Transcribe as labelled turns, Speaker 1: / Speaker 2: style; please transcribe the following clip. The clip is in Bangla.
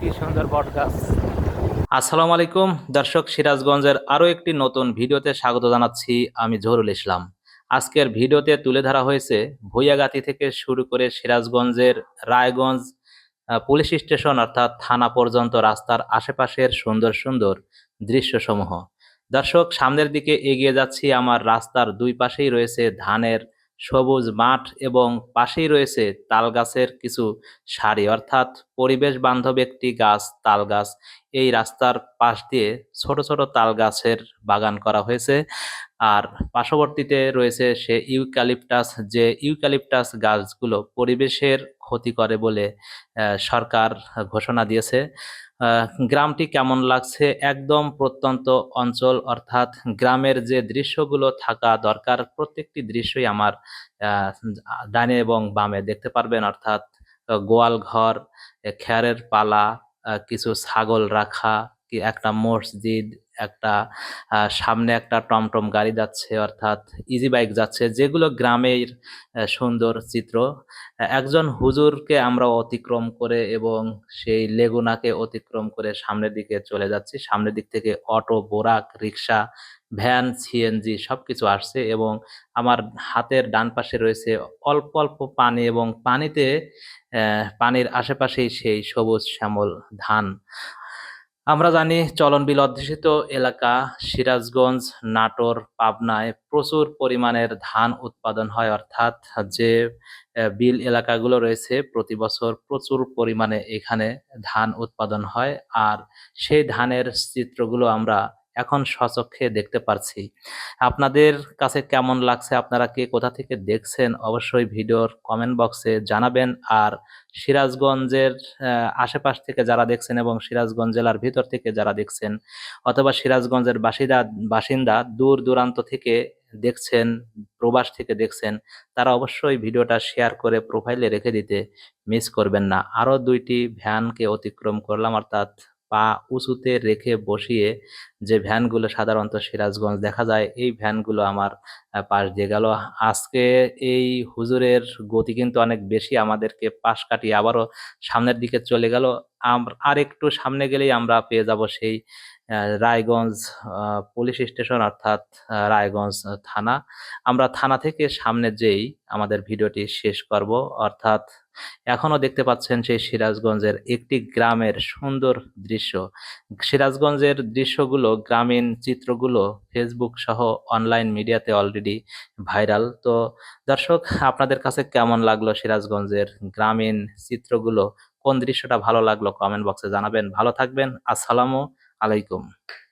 Speaker 1: কি সুন্দর বট গাছ। আসসালামু আলাইকুম, দর্শক সিরাজগঞ্জের আরও একটি নতুন ভিডিওতে স্বাগত জানাচ্ছি, আমি জহরুল ইসলাম। আজকের ভিডিওতে তুলে ধরা হয়েছে ভুইয়াগাতি থেকে শুরু করে সিরাজগঞ্জের রায়গঞ্জ পুলিশ স্টেশন অর্থাৎ থানা পর্যন্ত রাস্তার আশেপাশের সুন্দর সুন্দর দৃশ্যসমূহ। দর্শক, সামনের দিকে এগিয়ে যাচ্ছি, আমার রাস্তার দুই পাশেই রয়েছে ধানের সবুজ মাঠ এবং পাশেই রয়েছে তাল গাছের কিছু সারি। অর্থাৎ পরিবেশ বান্ধব একটি গাছ তাল গাছ এই রাস্তার পাশ দিয়ে ছোট ছোট তাল গাছের বাগান করা হয়েছে। আর পার্শ্ববর্তীতে রয়েছে সে ইউক্যালিপটাস, যে ইউক্যালিপটাস গাছগুলো পরিবেশের ক্ষতি করে বলে সরকার ঘোষণা দিয়েছে। গ্রামটি কেমন লাগছে? একদম প্রত্যন্ত অঞ্চল, অর্থাৎ গ্রামের যে দৃশ্যগুলো থাকা দরকার, প্রত্যেকটি দৃশ্যই আমার ডানে এবং বামে দেখতে পারবেন। অর্থাৎ গোয়াল ঘর খেয়ারের পালা কিছু ছাগল রাখা, কি একটা মসজিদ একটা সামনে একটা টমটম গাড়ি যাচ্ছে, অর্থাৎ ইজি বাইক যাচ্ছে, যেগুলো গ্রামের সুন্দর চিত্র। একজন হুজুরকে আমরা অতিক্রম করে এবং সেই লেগুনাকে অতিক্রম করে সামনের দিকে চলে যাচ্ছি। সামনের দিক থেকে অটো, বোরাক, রিক্সা, ভ্যান সিএনজি সবকিছু আসছে এবং আমার হাতের ডান পাশে রয়েছে অল্প অল্প পানি এবং পানিতে পানির আশেপাশেই সেই সবুজ শ্যামল ধান। আমরা জানি চলনবিল অধ্যুষিত এলাকা, সিরাজগঞ্জ, নাটোর, পাবনায় প্রচুর পরিমাণের ধান উৎপাদন হয়, অর্থাৎ যে বিল এলাকাগুলো রয়েছে, প্রতি বছর প্রচুর পরিমাণে এখানে ধান উৎপাদন হয়। আর সেই ধানের চিত্রগুলো আমরা এখন স্বচক্ষে দেখতে পারছি। আপনাদের কাছে কেমন লাগছে? আপনারা কে কোথা থেকে দেখছেন? অবশ্যই ভিডিওর কমেন্ট বক্সে জানাবেন। আর সিরাজগঞ্জের আশেপাশ থেকে যারা দেখছেন এবং সিরাজগঞ্জ জেলার ভিতর থেকে যারা দেখছেন অথবা সিরাজগঞ্জের বাসিন্দা বাসিন্দা দূর দূরান্ত থেকে দেখছেন, প্রবাস থেকে দেখছেন, তারা অবশ্যই ভিডিওটা শেয়ার করে প্রোফাইলে রেখে দিতে মিস করবেন না। আরও দুইটি ভ্যানকে অতিক্রম করলাম, অর্থাৎ পা উঁচুতে রেখে বসিয়ে যে ভ্যানগুলো সাধারণত সিরাজগঞ্জ দেখা যায় এই ভ্যানগুলো আমার পাশ দিয়ে গেল। আজকে এই হুজুরের গতি কিন্তু অনেক বেশি আমাদেরকে পাশ কাটিয়ে আবারও সামনের দিকে চলে গেল। আর একটু সামনে গেলেই আমরা পেয়ে যাব সেই রায়গঞ্জ পুলিশ স্টেশন অর্থাৎ রায়গঞ্জ থানা। আমরা থানা থেকে সামনে যেই আমাদের ভিডিওটি শেষ করব। অর্থাৎ এখনও দেখতে পাচ্ছেন সেই সিরাজগঞ্জের একটি গ্রামের সুন্দর দৃশ্য। সিরাজগঞ্জের দৃশ্যগুলো, গ্রামীণ চিত্রগুলো ফেসবুক সহ অনলাইন মিডিয়াতে অলরেডি ভাইরাল তো দর্শক, আপনাদের কাছে কেমন লাগল সিরাজগঞ্জের গ্রামীণ চিত্রগুলো? কোন দৃশ্যটা ভালো লাগল কমেন্ট বক্সে জানাবেন। ভালো থাকবেন। আসসালামু আলাইকুম।